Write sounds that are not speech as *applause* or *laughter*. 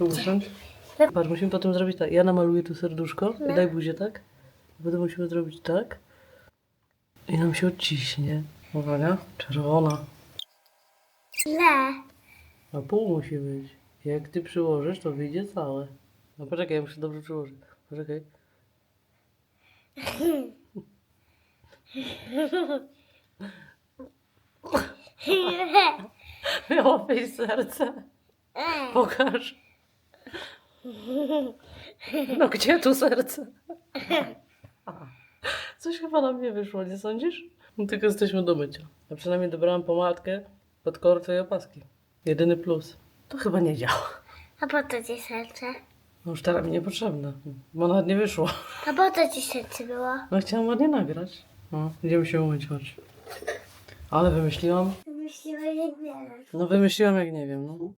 usiądź. Patrz, musimy potem zrobić tak. Ja namaluję tu serduszko i daj buzię, tak? Potem musimy zrobić tak. I nam się odciśnie. Uwaga, czerwona. Źle. Na pół musi być. Jak ty przyłożysz, to wyjdzie całe. No poczekaj, ja muszę dobrze przyłożyć. Poczekaj. *laughs* *laughs* Miała wejść serce. Pokaż. No gdzie tu serce? *laughs* Coś chyba nam nie wyszło, nie sądzisz? No, tylko jesteśmy do mycia. A przynajmniej dobrałam pomadkę pod kolor twojej opaski. Jedyny plus. To chyba nie działa. A po to ci serce? No już teraz mi niepotrzebne, bo nawet nie wyszło. A po to ci serce było? No chciałam ładnie nagrać. No, idziemy się umyć, chodź. Ale wymyśliłam. Myśliłem, że nie. No wymyśliłam jak nie wiem, no.